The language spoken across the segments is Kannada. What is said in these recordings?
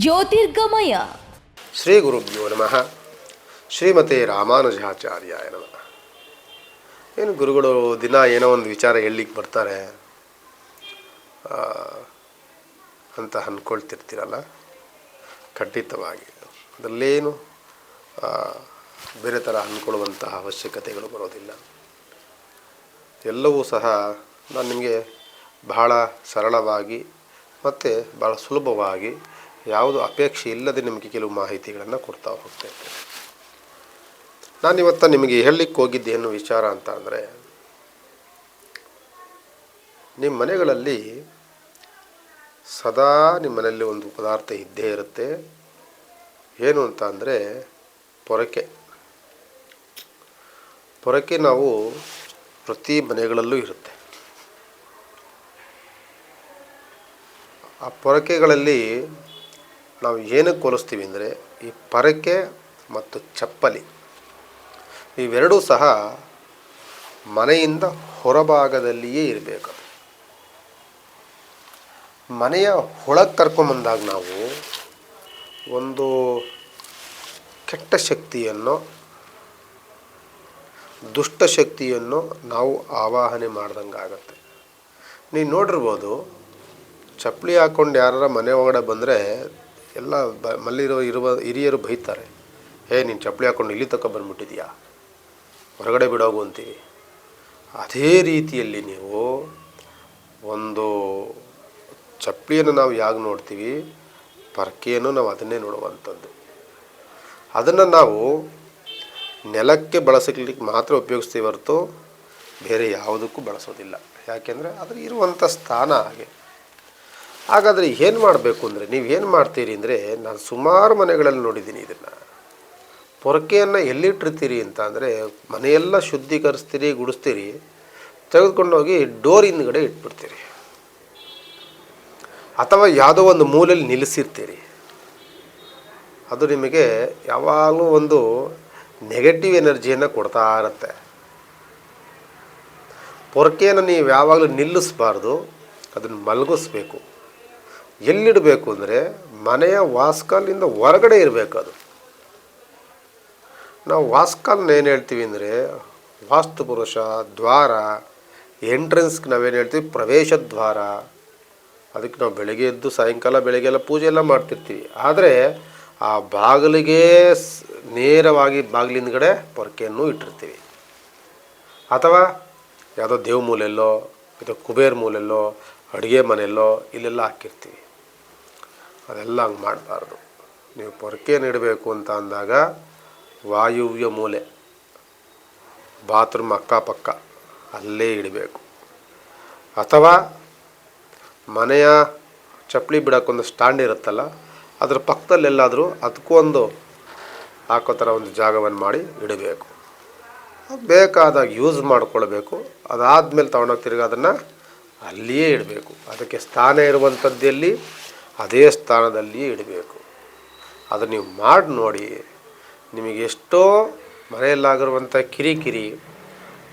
ಜ್ಯೋತಿರ್ಗಮಯ. ಶ್ರೀ ಗುರುಭ್ಯೋ ನಮಃ. ಶ್ರೀಮತೆ ರಾಮಾನುಜಾಚಾರ್ಯಾಯ ನಮಃ. ಏನು ಗುರುಗಳು ದಿನ ಏನೋ ಒಂದು ವಿಚಾರ ಹೇಳಲಿಕ್ಕೆ ಬರ್ತಾರೆ. ಅಂತ ಅಂದ್ಕೊಳ್ತಿರ್ತೀರಲ್ಲ? ಖಂಡಿತವಾಗಿ. ಅದರಲ್ಲೇನು ಬೇರೆ ಥರ ಅಂದ್ಕೊಳ್ಳುವಂತಹ ಅವಶ್ಯಕತೆಗಳು ಬರೋದಿಲ್ಲ. ಎಲ್ಲವೂ ಸಹ ನಾನು ನಿಮಗೆ ಬಹಳ ಸರಳವಾಗಿ ಮತ್ತು ಭಾಳ ಸುಲಭವಾಗಿ ಯಾವುದು ಅಪೇಕ್ಷೆ ಇಲ್ಲದೆ ನಿಮಗೆ ಕೆಲವು ಮಾಹಿತಿಗಳನ್ನು ಕೊಡ್ತಾ ಹೋಗ್ತಾ ಇದ್ದೇನೆ ನಾನು ಇವತ್ತು ನಿಮಗೆ ಹೇಳಲಿಕ್ಕೆ ಹೋಗಿದ್ದೇನು ವಿಚಾರ ಅಂತ ಅಂದರೆ, ನಿಮ್ಮ ಮನೆಗಳಲ್ಲಿ ಸದಾ ನಿಮ್ಮ ಒಂದು ಪದಾರ್ಥ ಇದ್ದೇ ಇರುತ್ತೆ. ಏನು ಅಂತ ಅಂದರೆ ಪೊರಕೆ. ಪೊರಕೆ ನಾವು ಪ್ರತಿ ಮನೆಗಳಲ್ಲೂ ಇರುತ್ತೆ. ಆ ಪೊರಕೆಗಳಲ್ಲಿ ನಾವು ಏನಕ್ಕೆ ಹೋಲಿಸ್ತೀವಿ ಅಂದರೆ ಈ ಪರಕೆ ಮತ್ತು ಚಪ್ಪಲಿ ಇವೆರಡೂ ಸಹ ಮನೆಯಿಂದ ಹೊರಭಾಗದಲ್ಲಿಯೇ ಇರಬೇಕು. ಮನೆಯ ಒಳಗೆ ಕರ್ಕೊಂಬಂದಾಗ ನಾವು ಒಂದು ಕೆಟ್ಟ ಶಕ್ತಿಯನ್ನು, ದುಷ್ಟ ಶಕ್ತಿಯನ್ನು ನಾವು ಆವಾಹನೆ ಮಾಡ್ದಂಗೆ ಆಗತ್ತೆ. ನೀವು ನೋಡಿರ್ಬೋದು, ಚಪ್ಪಲಿ ಹಾಕ್ಕೊಂಡು ಯಾರ ಮನೆ ಒಳಗಡೆ ಬಂದರೆ ಎಲ್ಲ ಬ, ಮಲ್ಲಿರೋ ಇರುವ ಹಿರಿಯರು ಬೈತಾರೆ. ಹೇ, ನೀನು ಚಪ್ಪಲಿ ಹಾಕ್ಕೊಂಡು ಇಲ್ಲಿ ತಕ್ಕ ಬಂದ್ಬಿಟ್ಟಿದ್ಯಾ? ಹೊರಗಡೆ ಬಿಡೋಗು ಅಂತೀವಿ. ಅದೇ ರೀತಿಯಲ್ಲಿ ನೀವು ಒಂದು ಚಪ್ಪಲಿಯನ್ನು ನಾವು ಯಾವಾಗ ನೋಡ್ತೀವಿ? ಪರ್ಕೆಯನ್ನು ನಾವು ಅದನ್ನೇ ನೋಡುವಂಥದ್ದು. ಅದನ್ನು ನಾವು ನೆಲಕ್ಕೆ ಬಳಸಲಿಕ್ಕೆ ಮಾತ್ರ ಉಪಯೋಗಿಸ್ತೀವಿ ಹೊರತು ಬೇರೆ ಯಾವುದಕ್ಕೂ ಬಳಸೋದಿಲ್ಲ. ಯಾಕೆಂದರೆ ಅದ್ರ ಇರುವಂಥ ಸ್ಥಾನ ಹಾಗೆ. ಹಾಗಾದರೆ ಏನು ಮಾಡಬೇಕು ಅಂದರೆ ನೀವು ಏನು ಮಾಡ್ತೀರಿ ಅಂದರೆ ನಾನು ಸುಮಾರು ಮನೆಗಳಲ್ಲಿ ನೋಡಿದ್ದೀನಿ ಇದನ್ನು. ಪೊರಕೆಯನ್ನು ಎಲ್ಲಿಟ್ಟಿರ್ತೀರಿ ಅಂತ ಅಂದರೆ ಮನೆಯೆಲ್ಲ ಶುದ್ಧೀಕರಿಸ್ತೀರಿ, ಗುಡಿಸ್ತೀರಿ, ತೆಗೆದುಕೊಂಡೋಗಿ ಡೋರ್ ಹಿಂದ್ಗಡೆ ಇಟ್ಬಿಡ್ತೀರಿ. ಅಥವಾ ಯಾವುದೋ ಒಂದು ಮೂಲೆಯಲ್ಲಿ ನಿಲ್ಲಿಸಿರ್ತೀರಿ. ಅದು ನಿಮಗೆ ಯಾವಾಗಲೂ ಒಂದು ನೆಗೆಟಿವ್ ಎನರ್ಜಿಯನ್ನು ಕೊಡ್ತಾ ಇರುತ್ತೆ. ಪೊರಕೆಯನ್ನು ನೀವು ಯಾವಾಗಲೂ ನಿಲ್ಲಿಸಬಾರ್ದು, ಅದನ್ನು ಮಲಗಿಸ್ಬೇಕು. ಎಲ್ಲಿಡಬೇಕು ಅಂದರೆ ಮನೆಯ ವಾಸ್ಕಾಲಿಂದ ಹೊರಗಡೆ ಇರಬೇಕು ಅದು. ನಾವು ವಾಸ್ಕಾಲ್ನ ಏನು ಹೇಳ್ತೀವಿ ಅಂದರೆ ವಾಸ್ತುಪುರುಷ ದ್ವಾರ, ಎಂಟ್ರೆನ್ಸ್ಗೆ ನಾವೇನು ಹೇಳ್ತೀವಿ, ಪ್ರವೇಶ ದ್ವಾರ. ಅದಕ್ಕೆ ನಾವು ಬೆಳಗ್ಗೆ ಎದ್ದು ಸಾಯಂಕಾಲ ಬೆಳಗ್ಗೆ ಎಲ್ಲ ಪೂಜೆ ಎಲ್ಲ ಮಾಡ್ತಿರ್ತೀವಿ. ಆದರೆ ಆ ಬಾಗಿಲಿಗೆ ನೇರವಾಗಿ ಬಾಗಿಲಿಂದಗಡೆ ಪೊರಕೆಯನ್ನು ಇಟ್ಟಿರ್ತೀವಿ. ಅಥವಾ ಯಾವುದೋ ದೇವ್ ಮೂಲೆಯಲ್ಲೋ ಅಥವಾ ಕುಬೇರ್ ಮೂಲೆಯಲ್ಲೋ ಅಡುಗೆ ಮನೆಯಲ್ಲೋ ಇಲ್ಲೆಲ್ಲ ಹಾಕಿರ್ತೀವಿ. ಅದೆಲ್ಲ ಹಂಗೆ ಮಾಡಬಾರ್ದು. ನೀವು ಪೊರಕೆ ಇಡಬೇಕು ಅಂತ ಅಂದಾಗ ವಾಯುವ್ಯ ಮೂಲೆ, ಬಾತ್ರೂಮ್ ಅಕ್ಕಪಕ್ಕ ಅಲ್ಲೇ ಇಡಬೇಕು. ಅಥವಾ ಮನೆಯ ಚಪ್ಪಲಿ ಬಿಡೋಕ್ಕೊಂದು ಸ್ಟ್ಯಾಂಡ್ ಇರುತ್ತಲ್ಲ, ಅದರ ಪಕ್ಕದಲ್ಲೆಲ್ಲಾದರೂ ಅದಕ್ಕೂ ಒಂದು ಹಾಕೋ ಥರ ಒಂದು ಜಾಗವನ್ನು ಮಾಡಿ ಇಡಬೇಕು. ಬೇಕಾದಾಗ ಯೂಸ್ ಮಾಡ್ಕೊಳ್ಬೇಕು. ಅದಾದಮೇಲೆ ತೊಗೊಂಡೋಗಿ ತಿರ್ಗಿ ಅದನ್ನು ಅಲ್ಲಿಯೇ ಇಡಬೇಕು. ಅದಕ್ಕೆ ಸ್ಥಾನ ಇರುವಂಥದ್ದಲ್ಲಿ ಅದೇ ಸ್ಥಾನದಲ್ಲಿಯೇ ಇಡಬೇಕು. ಅದು ನೀವು ಮಾಡಿ ನೋಡಿ, ನಿಮಗೆ ಎಷ್ಟೋ ಮನೆಯಲ್ಲಾಗಿರುವಂಥ ಕಿರಿಕಿರಿ,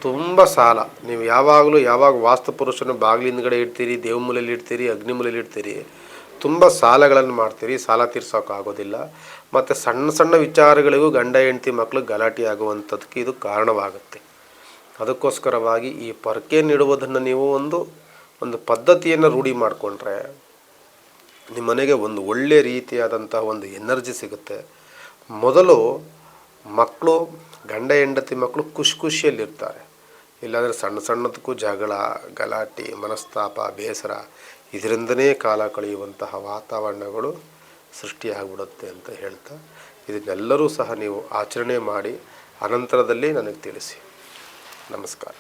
ತುಂಬ ಸಾಲ. ನೀವು ಯಾವಾಗಲೂ ಯಾವಾಗ ವಾಸ್ತು ಪುರುಷನ ಬಾಗಿಲಿಂದಗಡೆ ಇಡ್ತೀರಿ ದೇವಮೂಲೆಯಲ್ಲಿ ಇಡ್ತೀರಿ, ಅಗ್ನಿ ಮೂಲೆಯಲ್ಲಿ ಇಡ್ತೀರಿ, ತುಂಬ ಸಾಲಗಳನ್ನು ಮಾಡ್ತೀರಿ. ಸಾಲ ತೀರ್ಸೋಕ್ಕಾಗೋದಿಲ್ಲ ಮತ್ತು ಸಣ್ಣ ಸಣ್ಣ ವಿಚಾರಗಳಿಗೂ ಗಂಡ, ಹೆಂಡತಿ ಮಕ್ಕಳು ಗಲಾಟೆ ಆಗುವಂಥದ್ದಕ್ಕೆ ಇದು ಕಾರಣವಾಗುತ್ತೆ. ಅದಕ್ಕೋಸ್ಕರವಾಗಿ ಈ ಪೊರಕೆಯನ್ನು ಇಡುವುದನ್ನು ನೀವು ಒಂದು ಒಂದು ಪದ್ಧತಿಯನ್ನು ರೂಢಿ ಮಾಡಿಕೊಂಡ್ರೆ ನಿಮ್ಮ ಮನೆಗೆ ಒಂದು ಒಳ್ಳೆಯ ರೀತಿಯಾದಂತಹ ಒಂದು ಎನರ್ಜಿ ಸಿಗುತ್ತೆ. ಮೊದಲು ಮಕ್ಕಳು, ಗಂಡ ಹೆಂಡತಿ ಮಕ್ಕಳು ಖುಷಿ ಖುಷಿಯಲ್ಲಿರ್ತಾರೆ. ಇಲ್ಲಾಂದರೆ ಸಣ್ಣ ಸಣ್ಣದಕ್ಕೂ ಜಗಳ, ಗಲಾಟೆ, ಮನಸ್ತಾಪ, ಬೇಸರ, ಇದರಿಂದನೇ ಕಾಲ ಕಳೆಯುವಂತಹ ವಾತಾವರಣಗಳು ಸೃಷ್ಟಿಯಾಗ್ಬಿಡುತ್ತೆ ಅಂತ ಹೇಳ್ತಾ, ಇದನ್ನೆಲ್ಲರೂ ಸಹ ನೀವು ಆಚರಣೆ ಮಾಡಿ, ಅನಂತರದಲ್ಲಿ ನನಗೆ ತಿಳಿಸಿ. ನಮಸ್ಕಾರ.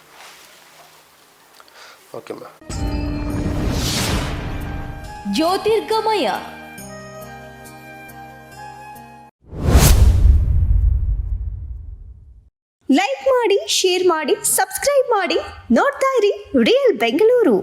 ಓಕೆ ಓಕೆಮ್ಮ ಜ್ಯೋತಿರ್ಗಮಯ. ಲೈಕ್ ಮಾಡಿ ಶೇರ್ ಮಾಡಿ ಸಬ್ಸ್ಕ್ರೈಬ್ ಮಾಡಿ. ನೋಡ್ತಾ ಇರಿ ರಿಯಲ್ ಬೆಂಗಳೂರು